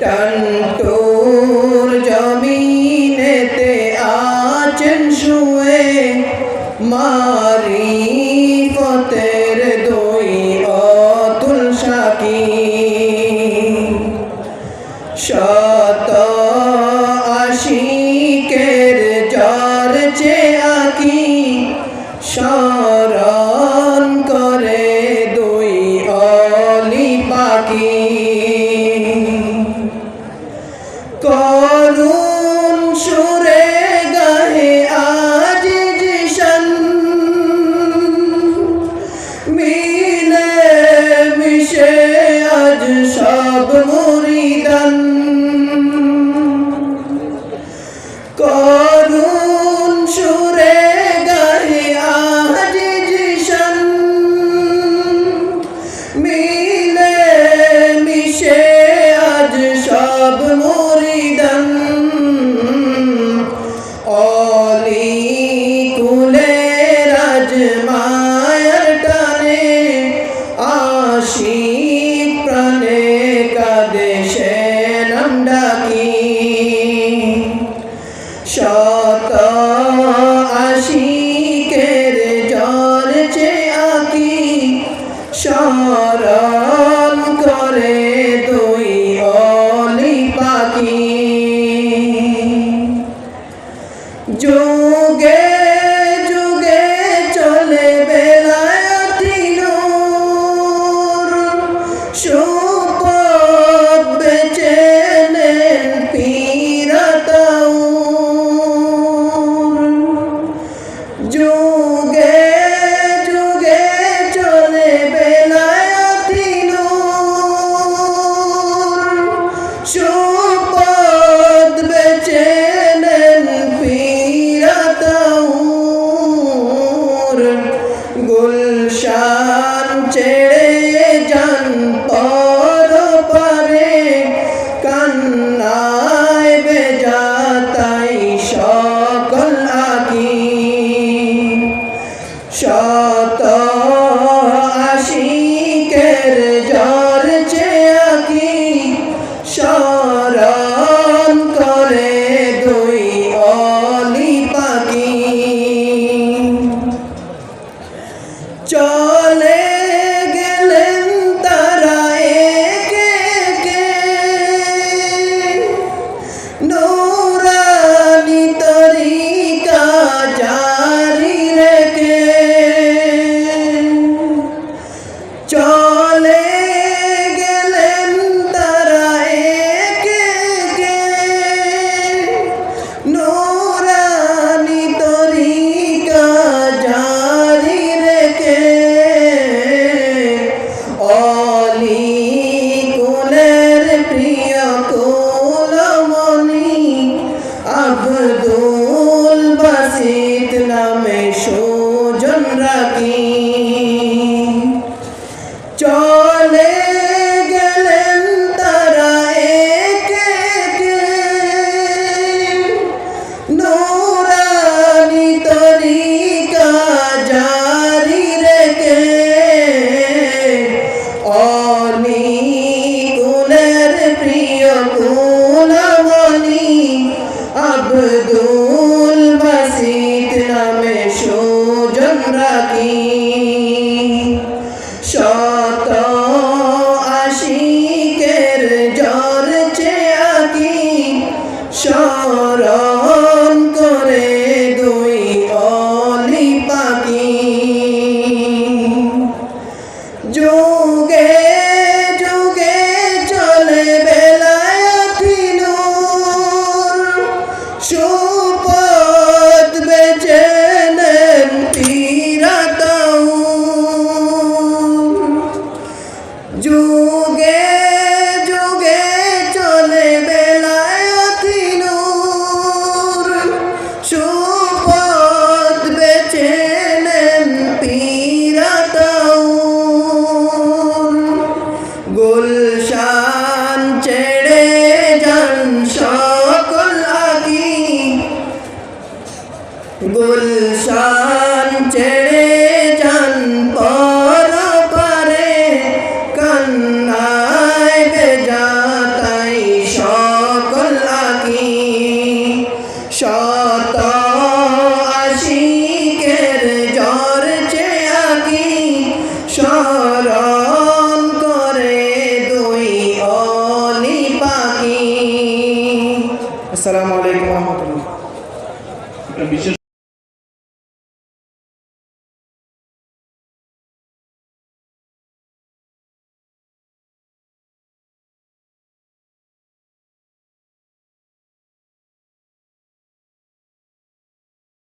টান্টুর জমিনেতে আছেন শুয়ে মারি ফতের দুই অতুল সাকি। শত আশিকের জ্বর চে আকি স্মরণ করুণ সুরে গাহে আজ জিশন। মিলে মিশে আজ সব মুরিদান। অলি কুলে রাজ মায়ার টানে, আশিক প্রাণে কাদে সে show. গুলশান ছেড়ে যান পর পারে কান্নায় বেজা তাই সকল আকি। শত নূরানি তরিকা জারি রেখে চলে গেলেন তারা একে একে। নূরানি তরিকা জারি রেখে অলি আব্দুল বাসিত নামে সুজন রাখি শান ছেড়ে যান সকল আকি গুলশান ছেড়ে যান পর পারে, কান্নায় বেজা তাই সকল আকি শত আশিকের জ্বর চে আকি সরা